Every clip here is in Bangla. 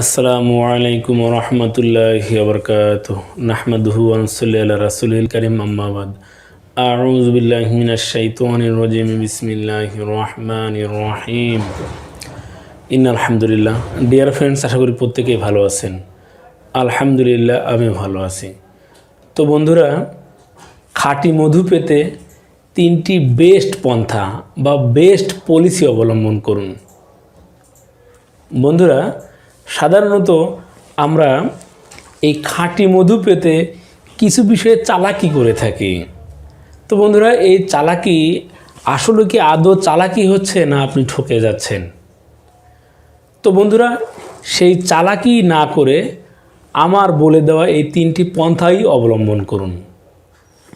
আসসালামু আলাইকুম রহমতুল্লাহ বরকাত নাহমদহু আনসল্লি আল্লাহ রাসুল করিম আম্মাবাদ আউজ রাজিম। বিসমিল্লাহির রহমানির রহিম। ইন আলহামদুলিল্লাহ ডিয়ার ফ্রেন্ডস আশা করি প্রত্যেকেই ভালো আছেন। আলহামদুলিল্লাহ, আমি ভালো আছি। তো বন্ধুরা, খাঁটি মধু পেতে তিনটি বেস্ট পন্থা বা বেস্ট পলিসি অবলম্বন করুন। বন্ধুরা সাধারণত আমরা এই খাঁটি মধু পেতে কিছু বিষয়ে চালাকি করে থাকি। তো বন্ধুরা, এই চালাকি আসলে কি আদৌ চালাকি হচ্ছে না আপনি ঠকে যাচ্ছেন? তো বন্ধুরা, সেই চালাকি না করে আমার বলে দেওয়া এই তিনটি পন্থাই অবলম্বন করুন।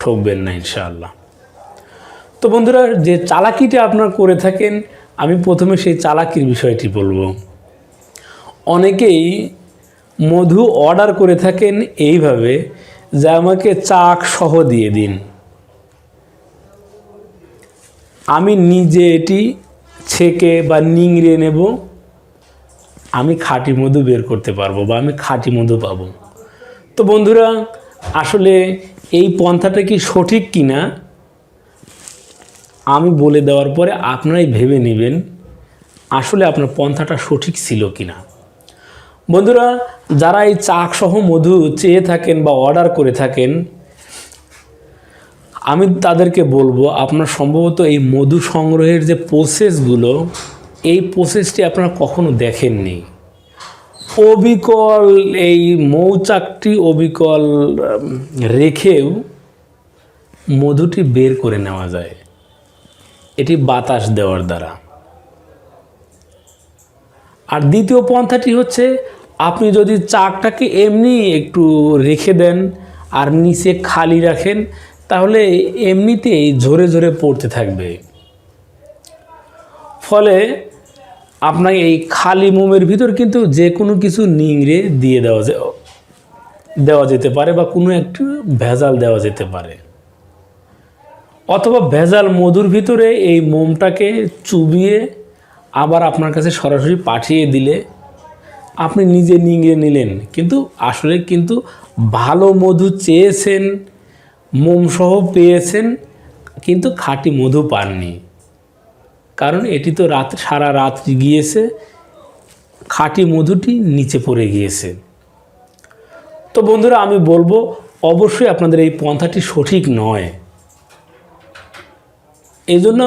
ঠকবেন না, ইনশাআল্লাহ। তো বন্ধুরা, যে চালাকিটা আপনার করে থাকেন, আমি প্রথমে সেই চালাকির বিষয়টি বলব। অনেকেই মধু অর্ডার করে থাকেন এইভাবে যে আমাকে চাক সহ দিয়ে দিন। আমি নিজে এটি ছেঁকে বা নিংড়ে নেব। আমি খাঁটি মধু বের করতে পারব বা আমি খাঁটি মধু পাবো। তো বন্ধুরা, আসলে এই পন্থাটা কি সঠিক কি না আমি বলে দেওয়ার পরে আপনারাই ভেবে নেবেন আসলে আপনার পন্থাটা সঠিক ছিল কি না বন্ধুরা, যারা এই চাক সহ মধু চেয়ে থাকেন বা অর্ডার করে থাকেন, আমি তাদেরকে বলব, আপনার সম্ভবত এই মধু সংগ্রহের যে প্রসেসগুলো এই প্রসেসটি আপনারা কখনো দেখেননি। অবিকল এই মৌচাকটি অবিকল রেখেও মধুটি বের করে নেওয়া যায়। এটি বাতাস দেওয়ার দ্বারা। আর দ্বিতীয় পন্থাটি হচ্ছে আপনি যদি চাকটাকে এমনি একটু রেখে দেন আর নিচে খালি রাখেন, তাহলে এমনিতেই ঝরে ঝরে পড়তে থাকবে। ফলে আপনার এই খালি মোমের ভিতর কিন্তু যে কোনো কিছু নিংড়ে দিয়ে দেওয়া দেওয়া যেতে পারে বা কোনো একটু ভেজাল দেওয়া যেতে পারে। অথবা ভেজাল মধুর ভিতরে এই মোমটাকে চুবিয়ে আবার আপনার কাছে সরাসরি পাঠিয়ে দিলে আপনি নিজে নিংড়ে নিলেন। কিন্তু আসলে কিন্তু ভালো মধু চেয়েছেন, মোমসহ পেয়েছেন, কিন্তু খাঁটি মধু পাননি। কারণ এটি তো রাত, সারা রাত গিয়েছে, খাঁটি মধুটি নিচে পড়ে গিয়েছে। তো বন্ধুরা, আমি বলব, অবশ্যই আপনাদের এই পন্থাটি সঠিক নয়। এই জন্য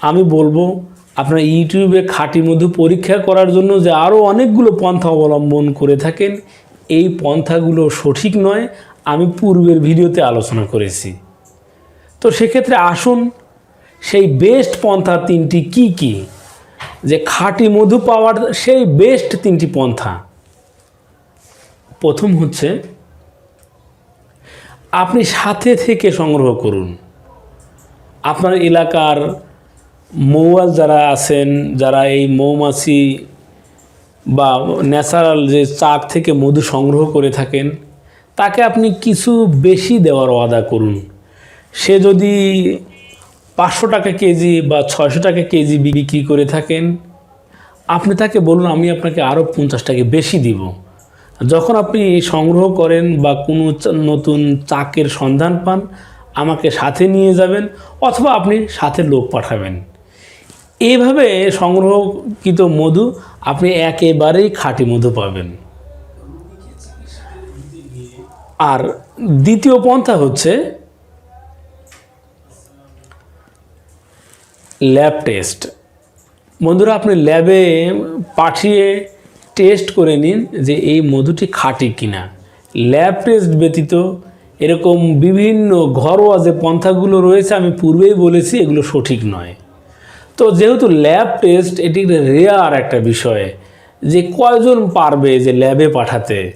আমি বলব আপনার ইউটিউবে খাঁটি মধু পরীক্ষা করার জন্য যে আরও অনেকগুলো পন্থা অবলম্বন করে থাকেন, এই পন্থাগুলো সঠিক নয়, আমি পূর্বের ভিডিওতে আলোচনা করেছি। তো সেক্ষেত্রে আসুন, সেই বেস্ট পন্থা তিনটি কি কি? যে খাঁটি মধু পাওয়ার সেই বেস্ট তিনটি পন্থা। প্রথম হচ্ছে, আপনি সাথে থেকে সংগ্রহ করুন। আপনার এলাকার মৌয়াল যারা আছেন, যারা এই মৌমাছি বা ন্যাচারাল যে চাক থেকে মধু সংগ্রহ করে থাকেন, তাকে আপনি কিছু বেশি দেওয়ার ওয়াদা করুন। সে যদি পাঁচশো টাকা কেজি বা ছয়শো টাকা কেজি বিক্রি করে থাকেন, আপনি তাকে বলুন, আমি আপনাকে আরও পঞ্চাশ টাকা বেশি দিব। যখন আপনি সংগ্রহ করেন বা কোনো নতুন চাকের সন্ধান পান, আমাকে সাথে নিয়ে যাবেন, অথবা আপনি সাথে লোক পাঠাবেন। এইভাবে সংগ্রহকৃত মধু আপনি একেবারেই খাঁটি মধু পাবেন। আর দ্বিতীয় পন্থা হচ্ছে ল্যাব টেস্ট বন্ধুরা, আপনি ল্যাবে পাঠিয়ে টেস্ট করে নিন যে এই মধুটি খাঁটি কিনা। ল্যাব টেস্ট ব্যতীত এরকম বিভিন্ন ঘরোয়া যে পন্থাগুলো রয়েছে, আমি পূর্বেই বলেছি, এগুলো সঠিক নয়। তো যেহেতু ল্যাব টেস্ট এটি রেয়ার একটা বিষয় যে কয়জন পারবে যে ল্যাবে পাঠাতে।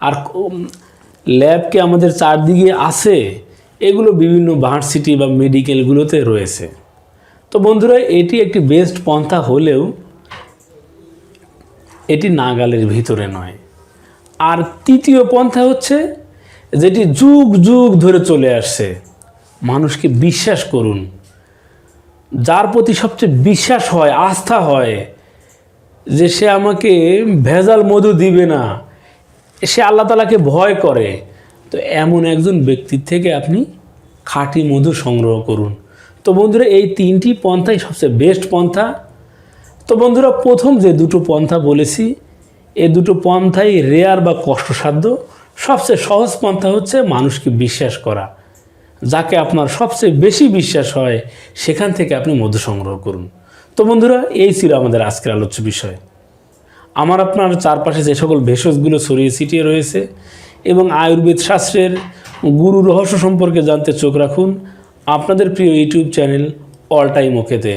আর ল্যাবকে আমাদের চারদিকে আছে, এগুলো বিভিন্ন ভার্সিটি বা মেডিকেলগুলোতে রয়েছে। তো বন্ধুরা, এটি একটি বেস্ট পন্থা হলেও এটি নাগালের ভিতরে নয়। আর তৃতীয় পন্থা হচ্ছে যেটি যুগ যুগ ধরে চলে আসছে। মানুষকে বিশ্বাস করুন। যার প্রতি সবচেয়ে বিশ্বাস হয়, আস্থা হয়, যে সে আমাকে ভেজাল মধু দিবে না, সে আল্লাহ তালাকে ভয় করে। তো এমন একজন ব্যক্তির থেকে আপনি খাঁটি মধু সংগ্রহ করুন। তো বন্ধুরা, এই তিনটি পন্থাই সবচেয়ে বেস্ট পন্থা। তো বন্ধুরা, প্রথম যে দুটো পন্থা বলেছি, এ দুটো পন্থাই রেয়ার বা কষ্টসাধ্য। সবচেয়ে সহজ পন্থা হচ্ছে মানুষকে বিশ্বাস করা। যাকে আপনার সবচেয়ে বেশি বিশ্বাস হয়, সেখান থেকে আপনি মধু সংগ্রহ করুন। তো বন্ধুরা, এই ছিল আমাদের আজকের আলোচ্য বিষয়। আমার আপনার চারপাশে যে সকল ভেষজগুলো ছড়িয়ে ছিটিয়ে রয়েছে এবং আয়ুর্বেদ শাস্ত্রের গুরু রহস্য সম্পর্কে জানতে চোখ রাখুন, আপনাদের প্রিয় ইউটিউব চ্যানেল অল টাইম ওকেতে।